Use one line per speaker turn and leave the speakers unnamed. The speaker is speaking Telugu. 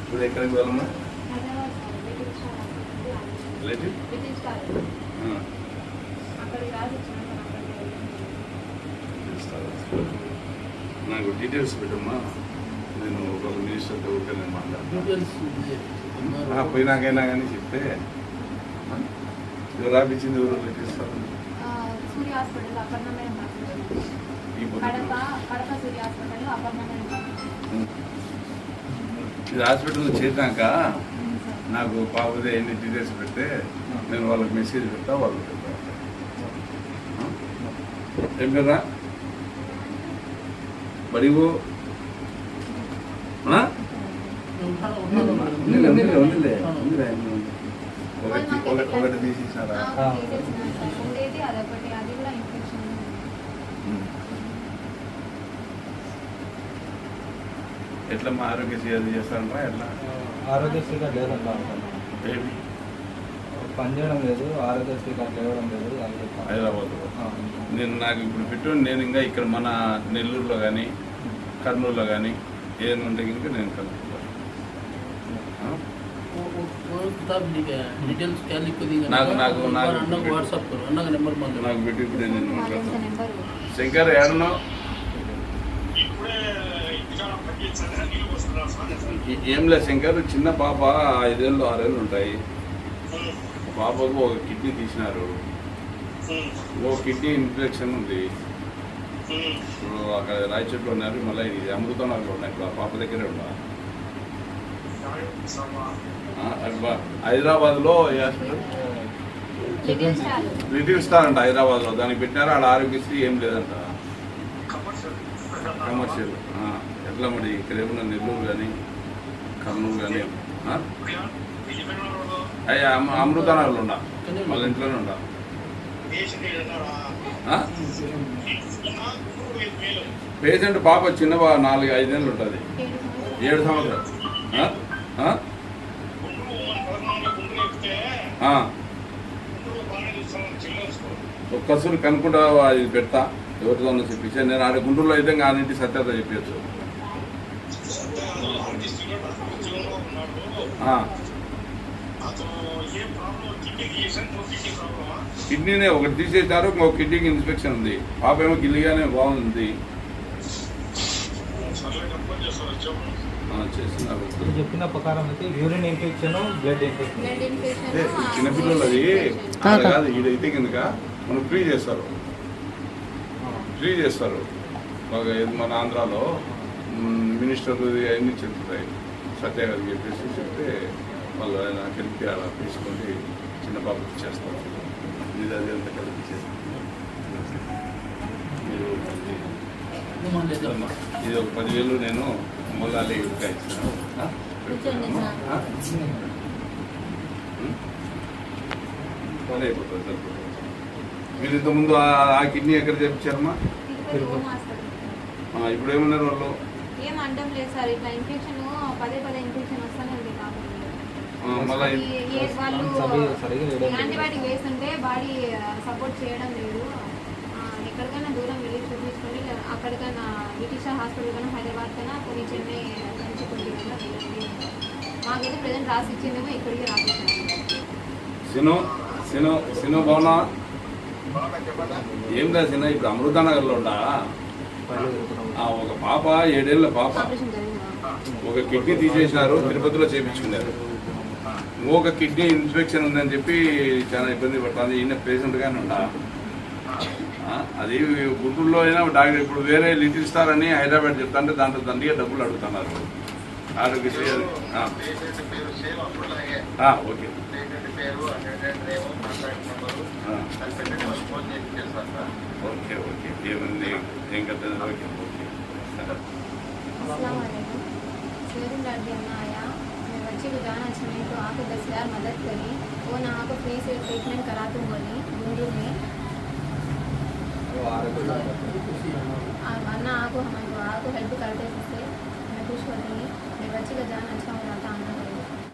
ఇప్పుడు ఎక్కడికి వెళ్ళమ్మా రిలేటివ్ నాకు డీటెయిల్స్ పెట్టమ్మా. నేను ఒక మినిస్టర్తో ఊరికే నేను మాట్లాడతాను పోయినాకైనా కానీ చెప్తే. ఎవరు రాపించింది ఎవరు లెక్కిస్తారు
హాస్పిటల్ హాస్పిటల్
ఇది హాస్పిటల్లో చేరినాక నాకు పాపదే ఎన్ని డీటెయిల్స్ పెడితే నేను వాళ్ళకి మెసేజ్ పెడతా వాళ్ళు పెడతా ఏం కదా ఒకటి ఒకటి తీసేసారా
ఉండేది అదొకటి అది కూడా ఇన్ఫెక్షన్
ఎట్లా మా ఆరోగ్యశ్రీ అది చేస్తారంటా ఎట్లా?
ఆరోగ్యశ్రీ కార్డు లేదంటా
ఏమి?
పనిచేయడం లేదు ఆరోగ్యశ్రీ కార్డు లేవడం లేదు హైదరాబాద్
నేను నాకు ఇప్పుడు పెట్టు నేను ఇంకా ఇక్కడ మన నెల్లూరులో కానీ కర్నూలులో కానీ ఏదైనా ఉంటే కనుక నేను కలుపుతాను నాకు నాకు నాకు
వాట్సాప్
నాకు ఇప్పుడు నేను శంకర్ ఏడన్నా ఏ- లేదు శంకర్ చిన్న పాప ఐదేళ్ళు ఆరేళ్ళు ఉంటాయి. పాపకు ఒక కిడ్నీ తీసినారు. ఓ కిడ్నీ ఇన్ఫెక్షన్ ఉంది. ఇప్పుడు అక్కడ రాయచోట్లో ఉన్నారు మళ్ళీ ఇది అమృతనగర్లో ఉన్నాయి. ఇప్పుడు ఆ పాప దగ్గరే ఉన్నా హైదరాబాద్లో హాస్పిటల్?
Little star.
అంట హైదరాబాద్లో. దానికి పెట్టినారు ఆడ ఆరోగ్యశ్రీ ఏం లేదంట. కమర్షియల్. ఆ, ఎట్లా మరి ఇక్కడ ఏమన్నా నెల్లూరు కానీ కర్నూలు కానీ అయ్యా అమృతనగర్లో ఉండా? వాళ్ళ ఇంట్లోనే ఉండా? పేషెంట్ పాప చిన్న బాబు నాలుగు ఐదేళ్ళు ఉంటుంది.
ఏడు సంవత్సరాలు.
ఒక్కసారి కనుక్కుంటా అది పెడతా. ఎవరితో చెప్పేసి నేను ఆడ గుంటూరులో అయితే ఆ ఆడింటి సత్యత చెప్పచ్చు కిడ్నీనే ఒకటి తీసేసారు ఇంకొక కిడ్నీకి ఇన్స్పెక్షన్ ఉంది. పాప ఏమో గిల్లిగానే బాగుంది.
చెప్పిన ప్రకారం అయితే యూరిన్ ఇన్ఫెక్షన్ బ్లడ్ ఇన్ఫెక్షన్.
చిన్నపిల్లలది కాదు ఈడైతే కిందక మనం ఫ్రీ చేస్తారు. ఫ్రీ చేస్తారు. మన ఆంధ్రాలో మ్, మినిస్టర్ అవన్నీ చెప్తాయి సత్యాగారు చెప్పేసి చెప్తే వాళ్ళు ఆయన కలిపి అలా తీసుకొని చిన్న పాపకి చేస్తాం ఇది అది అంతా కలిపి చేస్తాం. మీరు ఇది ఒక పదివేలు నేను మొగాలి ఇంకా ఇస్తాను. అయిపోతుంది మీరు ఇంతకుముందు ఆ కిడ్నీ ఎక్కడ తెప్పించారమ్మా? ఇప్పుడు ఏమన్నారు వాళ్ళు?
ఏం అంటాం లేదు సార్ ఇట్లా ఇన్ఫెక్షన్ పదే పదే ఇన్ఫెక్షన్ వస్తూనే ఉంది కాబట్టి. వాళ్ళు. యాంటీబయాటిక్ వేస్తుంటే బాడీ సపోర్ట్ చేయడం లేదు. ఎక్కడికైనా దూరం వెళ్ళి చూపించుకొని అక్కడికైనా బ్రిటిష్ హాస్పిటల్ కన్నా హైదరాబాద్ కన్నా కొన్ని చెన్నై నుంచి కొన్ని మాకైతే ప్రజెంట్ రాసి ఇచ్చిందేమో ఇక్కడికి రాసిచ్చాను
సిను సిను బాగున్నా ఏం సిన్న ఇప్పుడు అమృతానగర్లో ఉండా? ఒక పాప ఏడేళ్ళ పాప. ఒక కిడ్నీ తీసేసినారు తిరుపతిలో చేయించుకున్నారు. ఇంకొక కిడ్నీ ఇన్ఫెక్షన్ ఉందని చెప్పి చాలా ఇబ్బంది పడుతుంది. ఈయన పేషెంట్గానే ఉండా అది గుంటూరులో అయినా డాక్టర్ ఇప్పుడు వేరే లిటిల్ స్టార్ అని హైదరాబాద్ చెప్తాంటే దాంట్లో దండిగా డబ్బులు అడుగుతున్నారు. ఆరోగ్యశ్రీ అది. ఆ. ఆ, ఓకే ఆ. ఓకే ఓకే ఏముంది ఏం కదా ఓకే ఓకే
अस्सलाम वालेकुम मेरी लड़की अन्ना आया मेरे बच्चे को जाना अच्छा नहीं तो आके दस हज़ार मदद करी वो ना आपको फ्री से ट्रीटमेंट करा दूँ बोली गुंडू में
ఆరోగ్య
और अन्ना आपको हमारे को आपको हेल्प करते इससे मैं खुश हो रही मेरे बच्चे का जान अच्छा हो जाता अन्ना को